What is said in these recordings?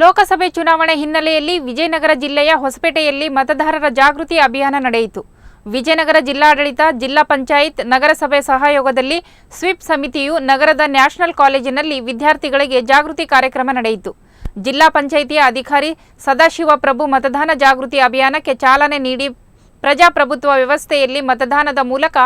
ಲೋಕಸಭೆ ಚುನಾವಣೆ ಹಿನ್ನೆಲೆಯಲ್ಲಿ ವಿಜಯನಗರ ಜಿಲ್ಲೆಯ ಹೊಸಪೇಟೆಯಲ್ಲಿ ಮತದಾರರ ಜಾಗೃತಿ ಅಭಿಯಾನ ನಡೆಯಿತು. ವಿಜಯನಗರ ಜಿಲ್ಲಾಡಳಿತ, ಜಿಲ್ಲಾ ಪಂಚಾಯತ್, ನಗರಸಭೆ ಸಹಯೋಗದಲ್ಲಿ ಸ್ವೀಪ್ ಸಮಿತಿಯು ನಗರದ ನ್ಯಾಷನಲ್ ಕಾಲೇಜಿನಲ್ಲಿ ವಿದ್ಯಾರ್ಥಿಗಳಿಗೆ ಜಾಗೃತಿ ಕಾರ್ಯಕ್ರಮ ನಡೆಯಿತು. ಜಿಲ್ಲಾ ಪಂಚಾಯಿತಿಯ ಅಧಿಕಾರಿ ಸದಾಶಿವ ಪ್ರಭು ಮತದಾನ ಜಾಗೃತಿ ಅಭಿಯಾನಕ್ಕೆ ಚಾಲನೆ ನೀಡಿ ಪ್ರಜಾಪ್ರಭುತ್ವ ವ್ಯವಸ್ಥೆಯಲ್ಲಿ ಮತದಾನದ ಮೂಲಕ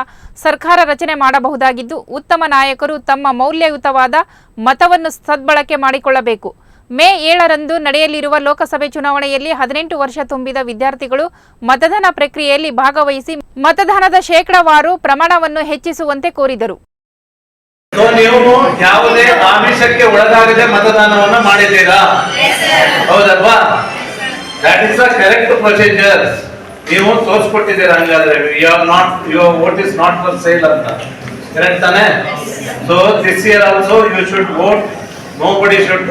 ಸರ್ಕಾರ ರಚನೆ ಮಾಡಬಹುದಾಗಿದ್ದು, ಉತ್ತಮ ನಾಯಕರು ತಮ್ಮ ಮೌಲ್ಯಯುತವಾದ ಮತವನ್ನು ಸದ್ಬಳಕೆ ಮಾಡಿಕೊಳ್ಳಬೇಕು. ಮೇ ಏಳರಂದು ನಡೆಯಲಿರುವ ಲೋಕಸಭೆ ಚುನಾವಣೆಯಲ್ಲಿ ಹದಿನೆಂಟು ವರ್ಷ ತುಂಬಿದ ವಿದ್ಯಾರ್ಥಿಗಳು ಮತದಾನ ಪ್ರಕ್ರಿಯೆಯಲ್ಲಿ ಭಾಗವಹಿಸಿ ಮತದಾನದ ಶೇಕಡಾವಾರು ಪ್ರಮಾಣವನ್ನು ಹೆಚ್ಚಿಸುವಂತೆ ಕೋರಿದರು. ನೀವು ಯಾವುದೇ ಆಮಿಷಕ್ಕೆ ಒಳಗಾಗದೆ ಮತದಾನವನ್ನು ಮಾಡಿದ್ದೀರಾ? ಹೌದಲ್ವಾ? ದಟ್ ಇಸ್ ಕರೆಕ್ಟ್ ಪ್ರೊಸೀಜರ್ ನೀವು ತೋರಿಸ್ಕೊಟ್ಟಿದ್ದೀರಾ ಹಂಗಾದ್ರೆ? You are not your vote is not for sale ಅಂತ. ಕರೆಕ್ಟ್ ತಾನೆ? So this year also you should vote nobody should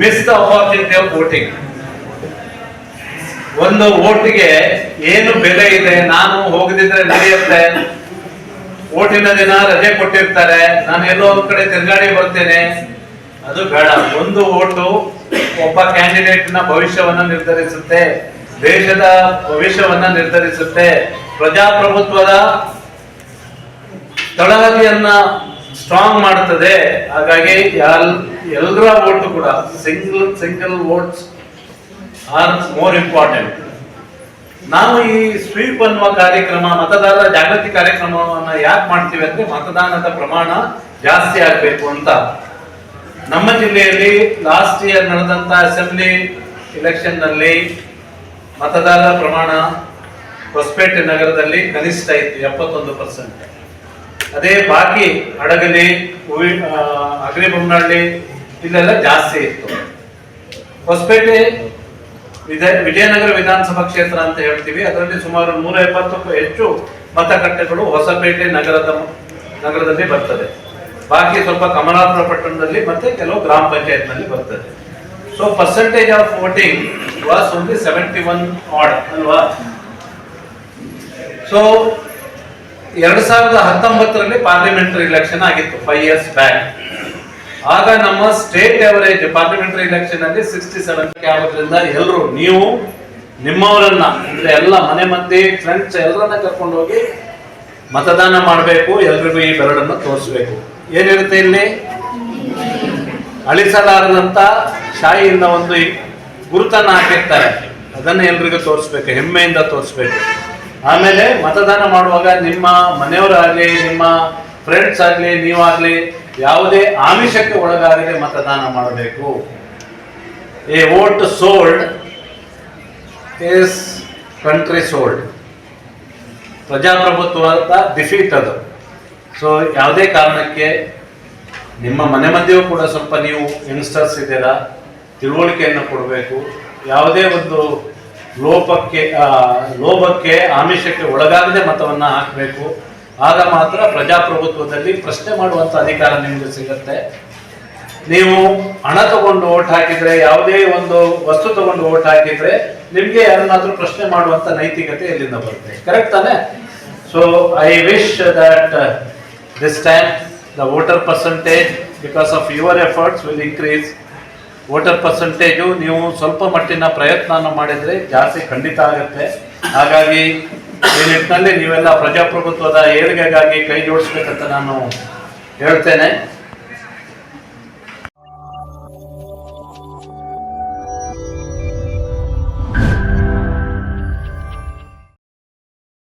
miss the opportunity of voting ಒಂದು ವೋಟಿಗೆ ಏನು ಬೆಲೆ ಇದೆ, ನಾನು ಹೋಗದಿದ್ರೆ ನಡೆಯುತ್ತೆ ಓಟಿನ ದಿನ ರಜೆ ಕೊಟ್ಟಿರ್ತಾರೆ, ನಾನು ಎಲ್ಲೋ ಒಂದ್ ಕಡೆ ತಿರುಗಾಡಿ ಬರ್ತೇನೆ. ಅದು ಬೇಡ. ಒಂದು ಓಟು ಒಬ್ಬ ಕ್ಯಾಂಡಿಡೇಟ್ನ ಭವಿಷ್ಯವನ್ನ ನಿರ್ಧರಿಸುತ್ತೆ, ದೇಶದ ಭವಿಷ್ಯವನ್ನ ನಿರ್ಧರಿಸುತ್ತೆ. ಪ್ರಜಾಪ್ರಭುತ್ವದ ತಳಹದಿಯನ್ನ ಸ್ಟ್ರಾಂಗ್ ಮಾಡುತ್ತದೆ ಹಾಗಾಗಿ ಎಲ್ ಎಲ್ಲರ ವೋಟ್ ಕೂಡ single single votes are more important ನಾವು ಈ ಸ್ವೀಪ್ ಅನ್ನುವ ಕಾರ್ಯಕ್ರಮ, ಮತದಾರರ ಜಾಗೃತಿ ಕಾರ್ಯಕ್ರಮವನ್ನು ಯಾಕೆ ಮಾಡ್ತೀವಿ ಅಂದ್ರೆ ಮತದಾನದ ಪ್ರಮಾಣ ಜಾಸ್ತಿ ಆಗಬೇಕು ಅಂತ. ನಮ್ಮ ಜಿಲ್ಲೆಯಲ್ಲಿ ಲಾಸ್ಟ್ ಇಯರ್ ನಡೆದಂತ ಅಸೆಂಬ್ಲಿ ಎಲೆಕ್ಷನ್ನಲ್ಲಿ ಮತದಾರರ ಪ್ರಮಾಣ ಹೊಸಪೇಟೆ ನಗರದಲ್ಲಿ ಕನಿಷ್ಠ ಇತ್ತು, ಎಪ್ಪತ್ತೊಂದು ಪರ್ಸೆಂಟ್ ಅದೇ ಬಾಕಿ ಹಡಗಲಿ ಅಗ್ರಿಬೊಮ್ಮನಹಳ್ಳಿ ಇಲ್ಲೆಲ್ಲ ಜಾಸ್ತಿ ಇತ್ತು. ಹೊಸಪೇಟೆ ವಿಜಯ ವಿಜಯನಗರ ವಿಧಾನಸಭಾ ಕ್ಷೇತ್ರ ಅಂತ ಹೇಳ್ತೀವಿ. ಅದರಲ್ಲಿ ಸುಮಾರು ನೂರ ಎಪ್ಪತ್ತಕ್ಕೂ ಹೆಚ್ಚು ಮತಗಟ್ಟೆಗಳು ಹೊಸಪೇಟೆ ನಗರದ ನಗರದಲ್ಲಿ ಬರ್ತದೆ. ಬಾಕಿ ಸ್ವಲ್ಪ ಕಮಲಾಪುರ ಪಟ್ಟಣದಲ್ಲಿ ಮತ್ತೆ ಕೆಲವು ಗ್ರಾಮ ಪಂಚಾಯತ್ನಲ್ಲಿ ಬರ್ತದೆ. So percentage of voting was only seventy one odd ಅಲ್ವಾ? ಸೊ ಎರಡ್ ಸಾವಿರದ ಹತ್ತೊಂಬತ್ತರಲ್ಲಿ ಪಾರ್ಲಿಮೆಂಟರಿ ಇಲೆಕ್ಷನ್ ಆಗಿತ್ತು ಫೈವ್ ಇಯರ್ಸ್ ಬ್ಯಾಕ್ ಆಗ ನಮ್ಮ ಸ್ಟೇಟ್ ಅವರೇಜ್ ಪಾರ್ಲಿಮೆಂಟರಿ ಎಲೆಕ್ಷನ್ ಅಲ್ಲಿ ಸಿಕ್ಸ್ಟಿ ಸೆವೆನ್ ಆಗೋದ್ರಿಂದ ಎಲ್ಲರೂ ನೀವು, ನಿಮ್ಮವರನ್ನ, ಅಂದ್ರೆ ಎಲ್ಲ ಮನೆ ಮಂದಿ ಫ್ರೆಂಡ್ಸ್ ಎಲ್ಲರನ್ನ ಕರ್ಕೊಂಡು ಹೋಗಿ ಮತದಾನ ಮಾಡಬೇಕು, ಎಲ್ರಿಗೂ ಈ ಬೆರಡನ್ನು ತೋರಿಸ್ಬೇಕು. ಏನಿರುತ್ತೆ ಇಲ್ಲಿ? ಅಳಿಸಲಾರದಂತ ಶಾಯಿಯಿಂದ ಒಂದು ಗುರುತನ್ನು ಹಾಕಿರ್ತಾರೆ. ಅದನ್ನ ಎಲ್ರಿಗೂ ತೋರಿಸ್ಬೇಕು, ಹೆಮ್ಮೆಯಿಂದ ತೋರಿಸ್ಬೇಕು. ಆಮೇಲೆ ಮತದಾನ ಮಾಡುವಾಗ ನಿಮ್ಮ ಮನೆಯವರಾಗ್ಲಿ, ನಿಮ್ಮ ಫ್ರೆಂಡ್ಸ್ ಆಗ್ಲಿ, ನೀವಾಗ್ಲಿ ಯಾವುದೇ ಆಮಿಷಕ್ಕೆ ಒಳಗಾಗದೆ ಮತದಾನ ಮಾಡಬೇಕು. A vote sold is country sold. ಪ್ರಜಾಪ್ರಭುತ್ವದ ಡಿಫೀಟ್ ಅದು. ಸೊ ಯಾವುದೇ ಕಾರಣಕ್ಕೆ ನಿಮ್ಮ ಮನೆ ಮಧ್ಯೆಯೂ ಕೂಡ ಸ್ವಲ್ಪ ನೀವು ಯಂಗ್ಸ್ಟರ್ಸ್ ಇದ್ದೀರಾ, ತಿಳುವಳಿಕೆಯನ್ನು ಕೊಡಬೇಕು. ಯಾವುದೇ ಒಂದು ಲೋಪಕ್ಕೆ ಲೋಭಕ್ಕೆ, ಆಮಿಷಕ್ಕೆ ಒಳಗಾಗದೆ ಮತವನ್ನ ಹಾಕಬೇಕು. ಆಗ ಮಾತ್ರ ಪ್ರಜಾಪ್ರಭುತ್ವದಲ್ಲಿ ಪ್ರಶ್ನೆ ಮಾಡುವಂತ ಅಧಿಕಾರ ನಿಮಗೆ ಸಿಗುತ್ತೆ. ನೀವು ಹಣ ತಗೊಂಡು ಓಟ್ ಹಾಕಿದ್ರೆ, ಯಾವುದೇ ಒಂದು ವಸ್ತು ತಗೊಂಡು ಓಟ್ ಹಾಕಿದ್ರೆ ನಿಮಗೆ ಯಾರನ್ನಾದರೂ ಪ್ರಶ್ನೆ ಮಾಡುವಂತ ನೈತಿಕತೆ ಎಲ್ಲಿಂದ ಬರುತ್ತೆ. ಕರೆಕ್ಟ್ ತಾನೆ? So I wish that this time the voter percentage because of your efforts will increase voter percentage ನೀವು ಸ್ವಲ್ಪ ಮಟ್ಟಿನ ಪ್ರಯತ್ನ ಮಾಡಿದರೆ ಜಾಸ್ತಿ ಖಂಡಿತ ಆಗುತ್ತೆ. ಹಾಗಾಗಿ ಈ ನಿಟ್ಟಿನಲ್ಲಿ ನೀವೆಲ್ಲ ಪ್ರಜಾಪ್ರಭುತ್ವದ ಏಳಿಗೆಗಾಗಿ ಕೈ ಜೋಡಿಸ್ಬೇಕಂತ ನಾನು ಹೇಳ್ತೇನೆ.